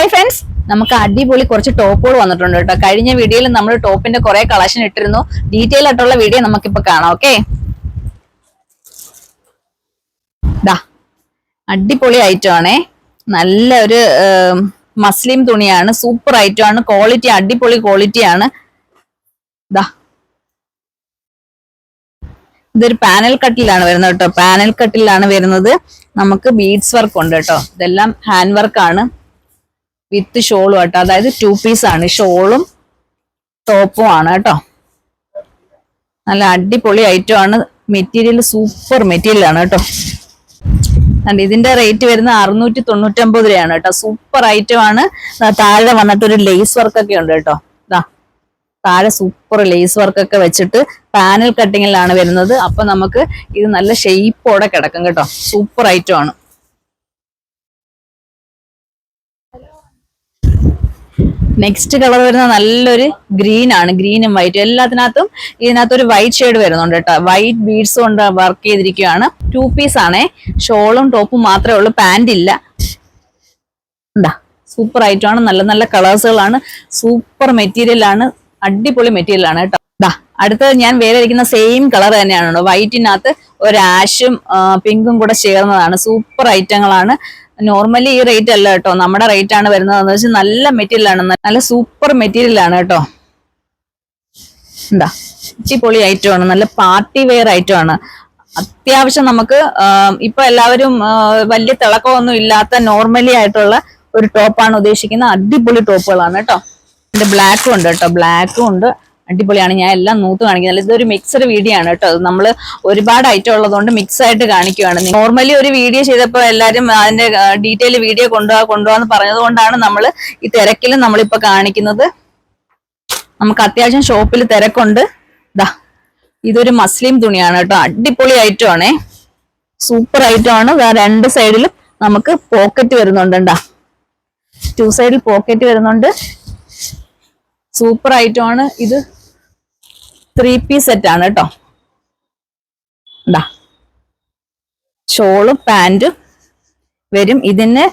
Hi friends നമുക്ക് അടിപൊളി കുറച്ച് ടോപ്പുകൾ വന്നിട്ടുണ്ട് കേട്ടോ. കഴിഞ്ഞ വീഡിയോയിൽ നമ്മൾ ടോപ്പിന്റെ കുറെ കളക്ഷൻ ഇട്ടിരുന്നു. ഡീറ്റെയിൽ ആയിട്ടുള്ള വീഡിയോ നമുക്കിപ്പോ കാണാം ഓക്കെ ദാ അടിപൊളി ഐറ്റം ആണേ. നല്ല ഒരു മസ്ലിം തുണിയാണ്. സൂപ്പർ ഐറ്റം ആണ്. ക്വാളിറ്റി അടിപൊളി ക്വാളിറ്റി ആണ്. ദാ. ഇതൊരു പാനൽ കട്ടിലാണ് വരുന്നത് കേട്ടോ. പാനൽ കട്ടിലാണ് വരുന്നത്. നമുക്ക് ബീഡ്സ് വർക്ക് ഉണ്ട് കേട്ടോ. ഇതെല്ലാം ഹാൻഡ് വർക്ക് ആണ്. വിത്ത് ഷോളും കേട്ടോ അതായത് ടു പീസ് ആണ്. ഷോളും ടോപ്പും ആണ് കേട്ടോ. നല്ല അടിപൊളി ഐറ്റം ആണ്. മെറ്റീരിയൽ സൂപ്പർ മെറ്റീരിയൽ ആണ് കേട്ടോ. കണ്ട് ഇതിന്റെ റേറ്റ് വരുന്നത് അറുന്നൂറ്റി തൊണ്ണൂറ്റമ്പത് രൂപയാണ് കേട്ടോ. സൂപ്പർ ഐറ്റം ആണ്. താഴെ വന്നിട്ട് ഒരു ലേസ് വർക്ക് ഒക്കെ ഉണ്ട് കേട്ടോ. ഇതാ താഴെ സൂപ്പർ ലേസ് വർക്ക് ഒക്കെ വെച്ചിട്ട് പാനൽ കട്ടിങ്ങിലാണ് വരുന്നത്. അപ്പൊ നമുക്ക് ഇത് നല്ല ഷെയ്പ്പോടെ കിടക്കും കേട്ടോ. സൂപ്പർ ഐറ്റം ആണ്. നെക്സ്റ്റ് കളർ വരുന്ന നല്ലൊരു ഗ്രീൻ ആണ്. ഗ്രീനും വൈറ്റും എല്ലാത്തിനകത്തും ഇതിനകത്ത് ഒരു വൈറ്റ് ഷെയ്ഡ് വരുന്നുണ്ട് കേട്ടോ. വൈറ്റ് ബീഡ്സ് കൊണ്ട് വർക്ക് ചെയ്തിരിക്കുകയാണ്. ടു പീസ് ആണേ. ഷോളും ടോപ്പും മാത്രമേ ഉള്ളൂ. പാന്റ് ഇല്ല. എന്താ സൂപ്പർ ആണ്. നല്ല നല്ല കളേഴ്സുകളാണ് സൂപ്പർ മെറ്റീരിയൽ ആണ്. അടിപൊളി മെറ്റീരിയൽ ആണ് കേട്ടോ. ദാ അടുത്തത് ഞാൻ വേറെ ഇരിക്കുന്ന സെയിം കളർ തന്നെയാണ് വൈറ്റിനകത്ത് ഒരു ആഷും പിങ്കും കൂടെ ചേർന്നതാണ്. സൂപ്പർ ഐറ്റങ്ങളാണ് നോർമലി ഈ റേറ്റ് അല്ല കേട്ടോ. നമ്മുടെ റേറ്റ് ആണ് വരുന്നത് എന്ന് വെച്ചാൽ നല്ല മെറ്റീരിയൽ ആണ്. നല്ല സൂപ്പർ മെറ്റീരിയൽ ആണ് കേട്ടോ. എന്താ ഇച്ചിപ്പൊളി ഐറ്റം ആണ്. നല്ല പാർട്ടി വെയർ ഐറ്റം ആണ്. അത്യാവശ്യം നമുക്ക് ഇപ്പൊ എല്ലാവരും വലിയ തിളക്കമൊന്നും ഇല്ലാത്ത നോർമലി ആയിട്ടുള്ള ഒരു ടോപ്പാണ് ഉദ്ദേശിക്കുന്നത്. അടിപൊളി ടോപ്പുകളാണ് കേട്ടോ. ബ്ലാക്കും ഉണ്ട് കേട്ടോ. ബ്ലാക്കും ഉണ്ട്. അടിപൊളിയാണ്. ഞാൻ എല്ലാം നൂത്ത് കാണിക്കുന്നത്. ഇതൊരു മിക്സഡ് വീഡിയോ ആണ് കേട്ടോ. നമ്മൾ ഒരുപാട് ഐറ്റം ഉള്ളതുകൊണ്ട് മിക്സ് ആയിട്ട് കാണിക്കുകയാണ് നോർമലി ഒരു വീഡിയോ ചെയ്തപ്പോൾ എല്ലാവരും അതിന്റെ ഡീറ്റെയിൽ വീഡിയോ കൊണ്ടുപോകാ കൊണ്ടുപോകാന്ന് പറഞ്ഞതുകൊണ്ടാണ് നമ്മൾ ഈ തിരക്കിൽ നമ്മളിപ്പോൾ കാണിക്കുന്നത്. നമുക്ക് അത്യാവശ്യം ഷോപ്പിൽ തിരക്കുണ്ട്. ദാ ഇതൊരു മസ്ലിം തുണിയാണ് കേട്ടോ. അടിപൊളി ഐറ്റം ആണേ. സൂപ്പർ ഐറ്റം ആണ്. രണ്ട് സൈഡിലും നമുക്ക് പോക്കറ്റ് വരുന്നുണ്ട്. ണ്ടാ ടു സൈഡിൽ പോക്കറ്റ് വരുന്നുണ്ട്. സൂപ്പർ ഐറ്റം ആണ്. ഇത് ത്രീ പീസ് സെറ്റ് ആണ് കേട്ടോ ണ്ടാ ഷോളും പാന്റും വരും. ഇതിന്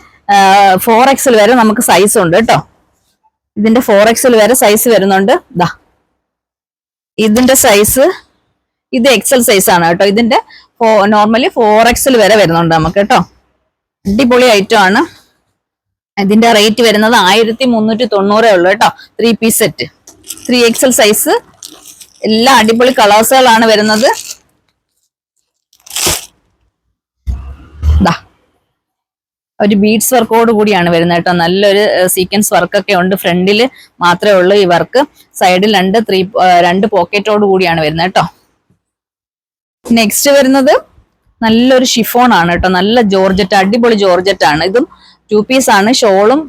ഫോർ എക്സൽ വരെ നമുക്ക് സൈസ് ഉണ്ട് കേട്ടോ ഇതിന്റെ ഫോർ എക്സൽ വരെ സൈസ് വരുന്നുണ്ട്. ഇതാ ഇതിന്റെ സൈസ് ഇത് എക്സൽ സൈസ് ആണ് കേട്ടോ ഇതിന്റെ നോർമലി ഫോർ എക്സൽ വരെ വരുന്നുണ്ട് നമുക്ക് കേട്ടോ അടിപൊളി ഐറ്റം ആണ്. ഇതിന്റെ റേറ്റ് വരുന്നത് ആയിരത്തി മുന്നൂറ്റി തൊണ്ണൂറേ ഉള്ളൂ കേട്ടോ three piece set three XL size എല്ലാ അടിപൊളി കളേഴ്സുകളാണ് വരുന്നത്. ഒരു ബീഡ്സ് വർക്കോട് കൂടിയാണ് വരുന്നത് കേട്ടോ. നല്ലൊരു സീക്വൻസ് വർക്കൊക്കെ ഉണ്ട്. ഫ്രണ്ടിൽ മാത്രമേ ഉള്ളൂ ഈ വർക്ക്. സൈഡിൽ രണ്ട് ത്രീ രണ്ട് പോക്കറ്റോട് കൂടിയാണ് വരുന്നത് കേട്ടോ. നെക്സ്റ്റ് വരുന്നത് നല്ലൊരു ഷിഫോൺ ആണ് കേട്ടോ. നല്ല ജോർജറ്റ് അടിപൊളി ജോർജറ്റ് ആണ് ഇതും ടു പീസ് ആണ്. ഷോളും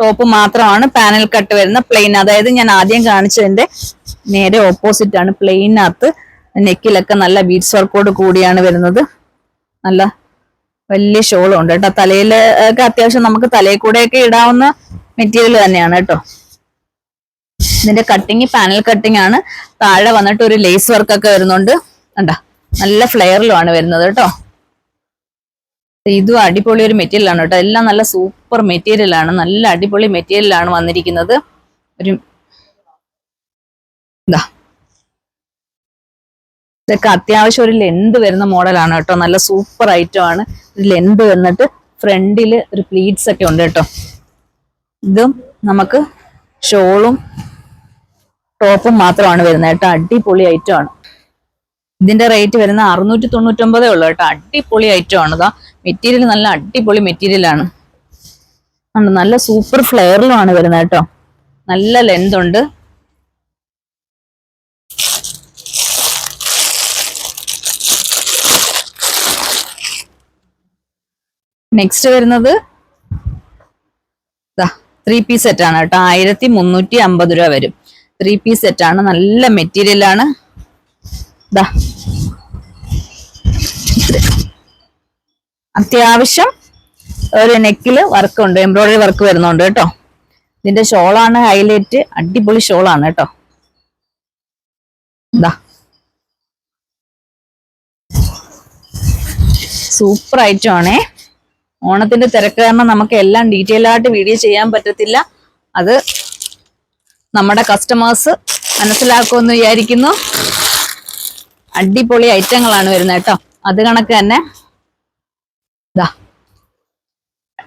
ടോപ്പ് മാത്രമാണ്. പാനൽ കട്ട് വരുന്ന പ്ലെയിൻ അതായത് ഞാൻ ആദ്യം കാണിച്ചതിന്റെ നേരെ ഓപ്പോസിറ്റ് ആണ്. പ്ലെയിനകത്ത് നെക്കിലൊക്കെ നല്ല ബീഡ്സ് വർക്കോട് കൂടിയാണ് വരുന്നത്. നല്ല വലിയ ഷോളും ഉണ്ട് കേട്ടോ. തലയിൽ ഒക്കെ അത്യാവശ്യം നമുക്ക് തലയിൽ കൂടെ ഒക്കെ ഇടാവുന്ന മെറ്റീരിയൽ തന്നെയാണ് കേട്ടോ. ഇതിന്റെ കട്ടിങ് പാനൽ കട്ടിങ് ആണ്. താഴെ വന്നിട്ട് ഒരു ലേസ് വർക്കൊക്കെ വരുന്നുണ്ട്. കണ്ട? നല്ല ഫ്ലെയറിലുമാണ് വരുന്നത് കേട്ടോ. ഇതും അടിപൊളി ഒരു മെറ്റീരിയലാണ് കേട്ടോ. എല്ലാം നല്ല സൂപ്പർ മെറ്റീരിയലാണ് നല്ല അടിപൊളി മെറ്റീരിയൽ ആണ് വന്നിരിക്കുന്നത്. ഒരു ഇതാ ഇതൊക്കെ അത്യാവശ്യം ഒരു ലെന്ത് വരുന്ന മോഡലാണ് കേട്ടോ. നല്ല സൂപ്പർ ഐറ്റം ആണ്. ഒരു ലെന്ത് വന്നിട്ട് ഫ്രണ്ടിൽ ഒരു പ്ലീറ്റ്സ് ഒക്കെ ഉണ്ട് കേട്ടോ. ഇതും നമുക്ക് ഷോളും ടോപ്പും മാത്രമാണ് വരുന്നത് കേട്ടോ. അടിപൊളി ഐറ്റം ആണ്. ഇതിന്റെ റേറ്റ് വരുന്ന അറുന്നൂറ്റി തൊണ്ണൂറ്റൊമ്പതേ ഉള്ളൂ കേട്ടോ. അടിപൊളി ഐറ്റം ആണ് ഇതാ മെറ്റീരിയൽ നല്ല അടിപൊളി മെറ്റീരിയലാണ് നല്ല സൂപ്പർ ഫ്ലെയറിലുമാണ് വരുന്നത് കേട്ടോ. നല്ല ലെന്ത് ഉണ്ട്. നെക്സ്റ്റ് വരുന്നത് ത്രീ പീസ് സെറ്റ് ആണ് കേട്ടോ. ആയിരത്തി മുന്നൂറ്റി അമ്പത് രൂപ വരും. ത്രീ പീസ് സെറ്റ് ആണ്. നല്ല മെറ്റീരിയൽ ആണ്. അത്യാവശ്യം ഒരു നെക്കിൽ വർക്ക് ഉണ്ട് എംബ്രോയിഡറി വർക്ക് വരുന്നുണ്ട് കേട്ടോ. ഇതിന്റെ ഷോളാണ് ഹൈലൈറ്റ് അടിപൊളി ഷോളാണ് കേട്ടോ. ദാ. സൂപ്പർ ഐറ്റം ആണേ ഓണത്തിന്റെ തിരക്ക് കാരണം നമുക്ക് എല്ലാം ഡീറ്റെയിൽ ആയിട്ട് വീഡിയോ ചെയ്യാൻ പറ്റത്തില്ല. അത് നമ്മുടെ കസ്റ്റമേഴ്സ് മനസ്സിലാക്കുമെന്ന് വിചാരിക്കുന്നു. അടിപൊളി ഐറ്റങ്ങളാണ് വരുന്നത് കേട്ടോ. അത് കണക്ക് തന്നെ ഇതാ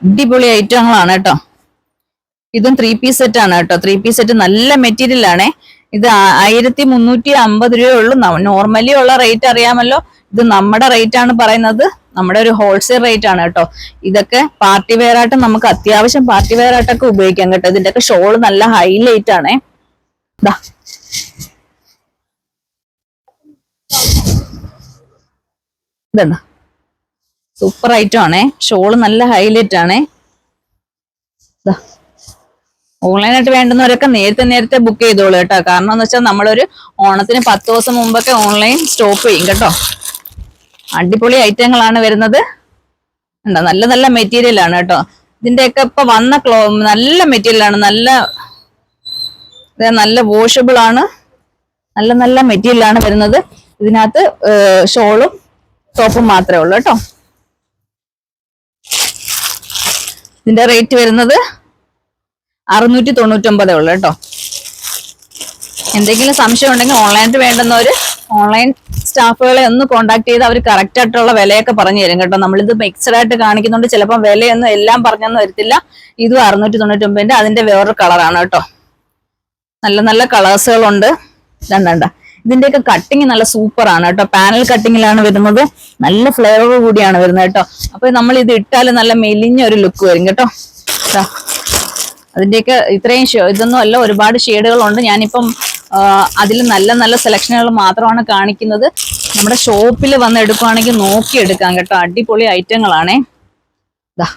അടിപൊളി ഐറ്റങ്ങളാണ് കേട്ടോ. ഇതും ത്രീ പീസ് സെറ്റ് ആണ് കേട്ടോ. ത്രീ പീസ് സെറ്റ് നല്ല മെറ്റീരിയൽ ആണേ. ഇത് ആയിരത്തി മുന്നൂറ്റി അമ്പത് രൂപയുള്ളൂ നോർമലി ഉള്ള റേറ്റ് അറിയാമല്ലോ. ഇത് നമ്മുടെ റേറ്റ് ആണ് പറയുന്നത്. നമ്മുടെ ഒരു ഹോൾസെയിൽ റേറ്റ് ആണ് കേട്ടോ. ഇതൊക്കെ പാർട്ടി വെയർ ആയിട്ട് നമുക്ക് അത്യാവശ്യം പാർട്ടി വെയർ ആയിട്ടൊക്കെ ഉപയോഗിക്കാം കേട്ടോ. ഇതിന്റെ ഒക്കെ ഷോൾ നല്ല ഹൈലൈറ്റ് ആണേ. ഇതാ സൂപ്പർ ഐറ്റം ആണേ. ഷോൾ നല്ല ഹൈലൈറ്റ് ആണേ. ഓൺലൈനായിട്ട് വേണ്ടുന്നവരൊക്കെ നേരത്തെ നേരത്തെ ബുക്ക് ചെയ്തോളൂ കേട്ടോ. കാരണം എന്ന് വെച്ചാൽ നമ്മളൊരു ഓണത്തിന് പത്ത് ദിവസം മുമ്പൊക്കെ ഓൺലൈൻ സ്റ്റോപ്പ് ചെയ്യും കേട്ടോ. അടിപൊളി ഐറ്റങ്ങളാണ് വരുന്നത്. ഉണ്ടോ നല്ല നല്ല മെറ്റീരിയൽ ആണ് കേട്ടോ. ഇതിന്റെയൊക്കെ ഇപ്പൊ വന്ന ക്ലോ നല്ല മെറ്റീരിയൽ ആണ്. നല്ല നല്ല വാഷബിൾ ആണ്. നല്ല നല്ല മെറ്റീരിയൽ ആണ് വരുന്നത്. ഇതിനകത്ത് ഷോളും ടോപ്പും മാത്രമേ ഉള്ളൂ കേട്ടോ. ഇതിന്റെ റേറ്റ് വരുന്നത് അറുന്നൂറ്റി തൊണ്ണൂറ്റൊമ്പതേ ഉള്ളു കേട്ടോ. എന്തെങ്കിലും സംശയം ഉണ്ടെങ്കിൽ ഓൺലൈനായിട്ട് വേണ്ടുന്നവര് ഓൺലൈൻ സ്റ്റാഫുകളെ ഒന്ന് കോൺടാക്ട് ചെയ്ത് അവർ കറക്റ്റ് ആയിട്ടുള്ള വിലയൊക്കെ പറഞ്ഞു തരും കേട്ടോ. നമ്മളിത് മിക്സഡ് ആയിട്ട് കാണിക്കുന്നുണ്ട്. ചിലപ്പോൾ വിലയൊന്നും എല്ലാം പറഞ്ഞൊന്നും വരത്തില്ല. ഇതും അറുന്നൂറ്റി തൊണ്ണൂറ്റൊമ്പതിന്റെ അതിന്റെ വേറൊരു കളറാണ് കേട്ടോ. നല്ല നല്ല കളേഴ്സുകളുണ്ട് രണ്ടണ്ട ഇതിന്റെയൊക്കെ കട്ടിങ് നല്ല സൂപ്പർ ആണ് കേട്ടോ. പാനൽ കട്ടിങ്ങിലാണ് വരുന്നത്. നല്ല ഫ്ലേവർ കൂടിയാണ് വരുന്നത് കേട്ടോ. അപ്പൊ നമ്മൾ ഇത് ഇട്ടാൽ നല്ല മെലിഞ്ഞ ഒരു ലുക്ക് വരും കേട്ടോ. അതിന്റെയൊക്കെ ഇത്രയും ഇതൊന്നും അല്ല ഒരുപാട് ഷെയ്ഡുകളുണ്ട് ഞാനിപ്പം അതിൽ നല്ല നല്ല സെലക്ഷനുകൾ മാത്രമാണ് കാണിക്കുന്നത്. നമ്മുടെ ഷോപ്പിൽ വന്ന് എടുക്കുവാണെങ്കിൽ നോക്കി എടുക്കാം കേട്ടോ. അടിപൊളി ഐറ്റങ്ങളാണേ. ദാ.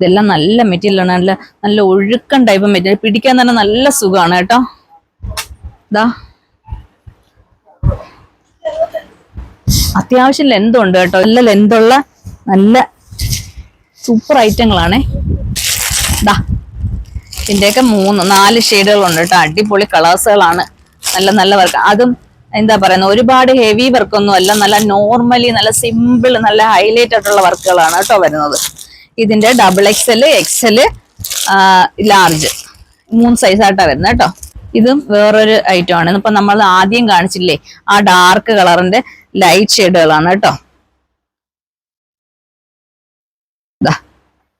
ഇതെല്ലാം നല്ല മെറ്റീരിയലാണ് നല്ല നല്ല ഒഴുക്കൻ ടൈപ്പ് മെറ്റീരിയൽ പിടിക്കാൻ തന്നെ നല്ല സുഖമാണ് കേട്ടോ. ദാ. അത്യാവശ്യം ലെന്തുണ്ട് കേട്ടോ. നല്ല ലെന്തുള്ള നല്ല സൂപ്പർ ഐറ്റങ്ങളാണേ ദാ ഇതിന്റെയൊക്കെ മൂന്ന് നാല് ഷെയ്ഡുകളുണ്ട് കേട്ടോ. അടിപൊളി കളേഴ്സുകളാണ് നല്ല നല്ല വർക്ക് അതും എന്താ പറയുന്നത്? ഒരുപാട് ഹെവി വർക്കൊന്നും അല്ല. നല്ല നോർമലി നല്ല സിമ്പിൾ നല്ല ഹൈലൈറ്റ് ആയിട്ടുള്ള വർക്കുകളാണ് കേട്ടോ വരുന്നത്. ഇതിന്റെ ഡബിൾ എക്സൽ എക്സൽ ലാർജ് മൂന്ന് സൈസ് ആയിട്ടാണ് വരുന്നത് കേട്ടോ. ഇതും വേറൊരു ഐറ്റം ആണ്. ഇപ്പം നമ്മൾ ആദ്യം കാണിച്ചില്ലേ? ആ ഡാർക്ക് കളറിന്റെ ലൈറ്റ് ഷെയ്ഡുകളാണ് കേട്ടോ.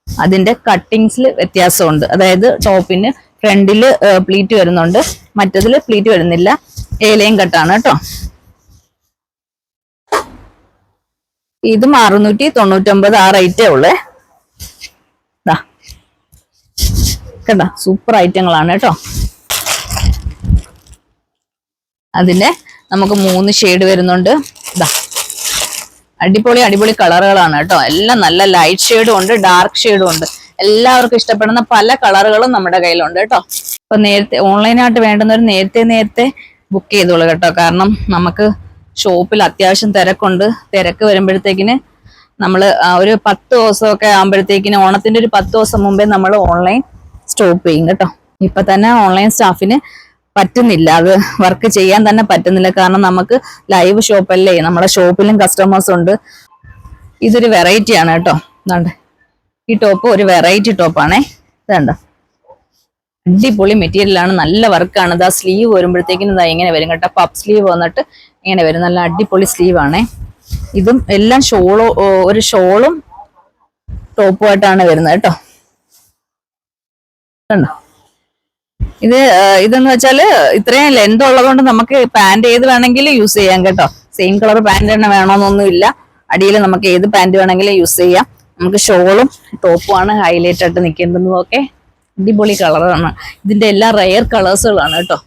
അതിന്റെ കട്ടിങ്സിൽ വ്യത്യാസമുണ്ട്. അതായത് ടോപ്പിന് ഫ്രണ്ടിൽ പ്ലീറ്റ് വരുന്നുണ്ട്. മറ്റതിൽ പ്ലീറ്റ് വരുന്നില്ല. ഏലയും കട്ടാണ് കേട്ടോ. ഇതും അറുന്നൂറ്റി തൊണ്ണൂറ്റൊമ്പത് ആ റേറ്റേ ഉള്ളേ. കണ്ട സൂപ്പർ ഐറ്റങ്ങളാണ് കേട്ടോ. അതിന്റെ നമുക്ക് മൂന്ന് ഷെയ്ഡ് വരുന്നുണ്ട്. ഇതാ അടിപൊളി അടിപൊളി കളറുകളാണ് കേട്ടോ. എല്ലാം നല്ല ലൈറ്റ് ഷെയ്ഡും ഉണ്ട് ഡാർക്ക് ഷെയ്ഡും ഉണ്ട്. എല്ലാവർക്കും ഇഷ്ടപ്പെടുന്ന പല കളറുകളും നമ്മുടെ കയ്യിലുണ്ട് കേട്ടോ. അപ്പൊ നേരത്തെ ഓൺലൈനായിട്ട് വേണ്ടുന്നവർ നേരത്തെ നേരത്തെ ബുക്ക് ചെയ്തോളൂ കേട്ടോ. കാരണം നമുക്ക് ഷോപ്പിൽ അത്യാവശ്യം തിരക്കുണ്ട്. തിരക്ക് വരുമ്പോഴത്തേക്കിന് നമ്മൾ ഒരു പത്ത് ദിവസമൊക്കെ ആകുമ്പോഴത്തേക്കിന് ഓണത്തിന്റെ ഒരു പത്ത് ദിവസം മുമ്പേ നമ്മൾ ഓൺലൈൻ സ്റ്റോപ്പ് ചെയ്യും കേട്ടോ. ഇപ്പൊ തന്നെ ഓൺലൈൻ സ്റ്റാഫിന് പറ്റുന്നില്ല. അത് വർക്ക് ചെയ്യാൻ തന്നെ പറ്റുന്നില്ല. കാരണം നമുക്ക് ലൈവ് ഷോപ്പല്ലേ നമ്മുടെ ഷോപ്പിലും കസ്റ്റമേഴ്സ് ഉണ്ട്. ഇതൊരു വെറൈറ്റി ആണ് കേട്ടോ. ഇതാണ്ട്. ഈ ടോപ്പ് ഒരു വെറൈറ്റി ടോപ്പാണേ ഇതുണ്ട്. അടിപൊളി മെറ്റീരിയൽ ആണ്. നല്ല വർക്കാണ് ഇതാ സ്ലീവ് വരുമ്പോഴത്തേക്കിനും ഇതാ ഇങ്ങനെ വരും കേട്ടോ. പപ്പ് സ്ലീവ് വന്നിട്ട് ഇങ്ങനെ വരും. നല്ല അടിപൊളി സ്ലീവ് ആണേ. ഇതും എല്ലാം ഷോളോ ഒരു ഷോളും ടോപ്പുമായിട്ടാണ് വരുന്നത് കേട്ടോ. കണ്ടോ ഇത് ഇതെന്ന് വെച്ചാൽ ഇത്രയും ലെന്ത് ഉള്ളതുകൊണ്ട് നമുക്ക് പാന്റ് ഏത് വേണമെങ്കിലും യൂസ് ചെയ്യാം കേട്ടോ. സെയിം കളർ പാന്റ് തന്നെ വേണമെന്നൊന്നും ഇല്ല അടിയിൽ നമുക്ക് ഏത് പാന്റ് വേണമെങ്കിലും യൂസ് ചെയ്യാം. നമുക്ക് ഷോളും ടോപ്പുമാണ് ഹൈലൈറ്റ് ആയിട്ട് നിൽക്കേണ്ടതും ഒക്കെ അടിപൊളി കളറാണ് ഇതിന്റെ എല്ലാ റയർ കളേഴ്സുകളാണ് കേട്ടോ.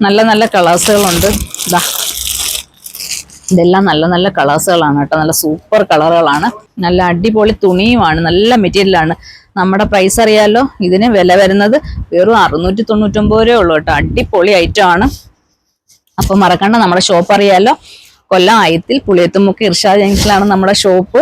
നല്ല നല്ല കളേഴ്സുകളുണ്ട് ഇതാ ഇതെല്ലാം നല്ല നല്ല കളേഴ്സുകളാണ് കേട്ടോ. നല്ല സൂപ്പർ കളറുകളാണ്. നല്ല അടിപൊളി തുണിയുമാണ്. നല്ല മെറ്റീരിയലാണ്. നമ്മുടെ പ്രൈസ് അറിയാലോ? ഇതിന് വില വരുന്നത് വെറും അറുന്നൂറ്റി തൊണ്ണൂറ്റൊമ്പത് രൂപ ഉള്ളൂ കേട്ടോ. അടിപൊളി ഐറ്റം ആണ്. അപ്പോൾ മറക്കണ്ട നമ്മുടെ ഷോപ്പ് അറിയാലോ? കൊല്ലം ആയത്തിൽ പുളിയത്തുമുക്ക് ഇർഷാദ് ജംഗ്ഷനിലാണ് നമ്മുടെ ഷോപ്പ്